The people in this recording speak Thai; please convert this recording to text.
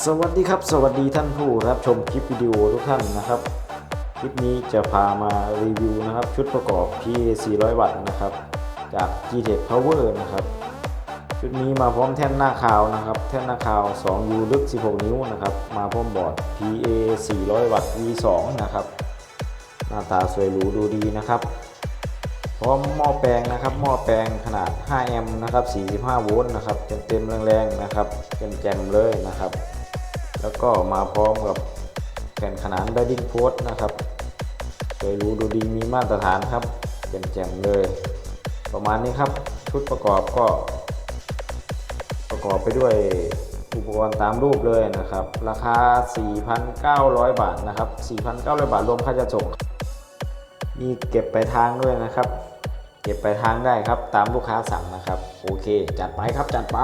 สวัสดีครับ สวัสดีท่านผู้รับชมคลิปวิดีโอทุกท่านนะครับ คลิปนี้จะพามารีวิวนะครับ ชุดประกอบ PA 400 วัตต์นะครับ จาก G-Tech Power นะครับ ชุดนี้มาพร้อมแท่นหน้าคาวนะครับ แท่นหน้าคาว 2U ลึก 16 นิ้วนะครับ มาพร้อมบอร์ด PA 400 วัตต์ V2 นะครับ หน้าตาสวยหรูดูดีนะครับ พร้อมหม้อแปลงนะครับหม้อแปลงขนาด 5 แอมป์นะครับ 45 โวลต์นะครับเต็มๆแรงๆนะครับแจ่มๆเลยนะครับ แล้วก็มาพร้อมกับแผ่นขนานไดดิ้งโพสนะครับสวยรูดูดีมีมาตรฐานครับแจ่มๆเลย ประมาณนี้ครับชุดประกอบก็ ประกอบไปด้วยอุปกรณ์ตามรูปเลยนะครับ ราคา 4,900 บาทนะครับ 4,900 บาทรวมค่าจะส่ง มีเก็บไปทางด้วยนะครับ เก็บไปทางได้ครับตามลูกค้าสั่งนะครับ โอเค จัดไปครับจัดไป